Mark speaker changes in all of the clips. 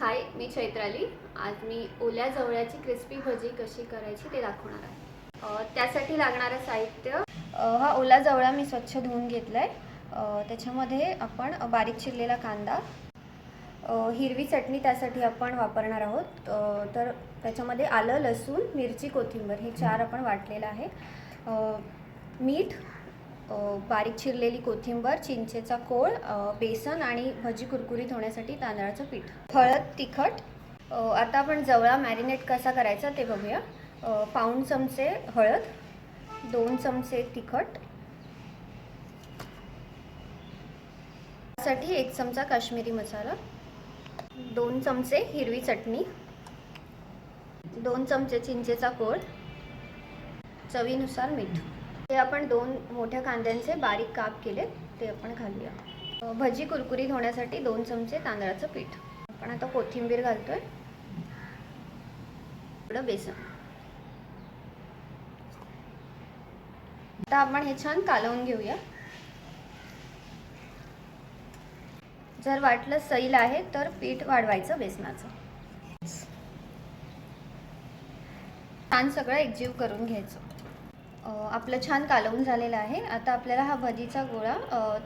Speaker 1: हाय मी चैत्राली आज मी ओल्या जवळ्याची क्रिस्पी भजी कशी करायची ते दाखवणार आहे. त्यासाठी लागणारं साहित्य हा ओला जवळा मी स्वच्छ धुवून घेतला आहे त्याच्यामध्ये आपण बारीक चिरलेला कांदा हिरवी चटणी त्यासाठी आपण वापरणार आहोत. तर त्याच्यामध्ये आलं लसूण मिरची कोथिंबीर हे चार आपण वाटलेलं आहे. मीठ बारीक चिरलेली कोथिंबर चिंचेचा कोळ बेसन आणि भजी कुरकुरीत होण्यासाठी तांदळाचं पीठ. हळद तिखट. आता आपण जवळा मॅरिनेट कसा करायचा ते बघूया. पाऊण चमचे हळद दोन चमचे तिखट. साठी एक चमचा काश्मीरी मसाला दोन चमचे हिरवी चटणी दोन चमचे चिंचेचा कोळ चवीनुसार मीठ. हे आपण दोन मोठ्या कांद्यांचे बारीक काप केले ते आपण घालूया. भजी कुरकुरीत होण्यासाठी दोन चमचे तांदळाचं पीठ. आपण आता कोथिंबीर घालतोय. थोडं बेसन. आता आपण हे छान कालवून घेऊया. जर वाटलं सैल आहे तर पीठ वाढवायचं बेसनाचं. छान सगळं एकजीव करून घ्यायचं. आपलं छान कालवून झालेलं आहे. आता आपल्याला हा भजीचा गोळा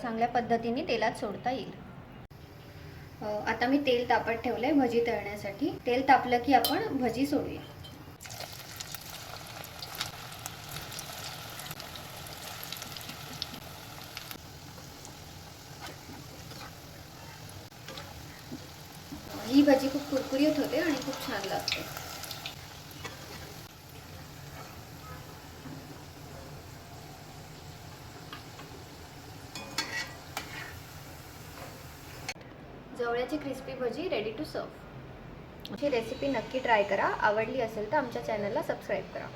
Speaker 1: चांगल्या पद्धतीने तेलात सोडता येईल. आता मी तेल तापत ठेवलंय भजी तळण्यासाठी. तेल तापलं की आपण भजी सोडूया. ही भजी खूप कुरकुरीत होते आणि खूप छान लागते. जवळ्याची crispy bhaji ready to serve he recipe नक्की ट्राय करा. आवडली असेल तर आमच्या चॅनलला सबस्क्राईब करा.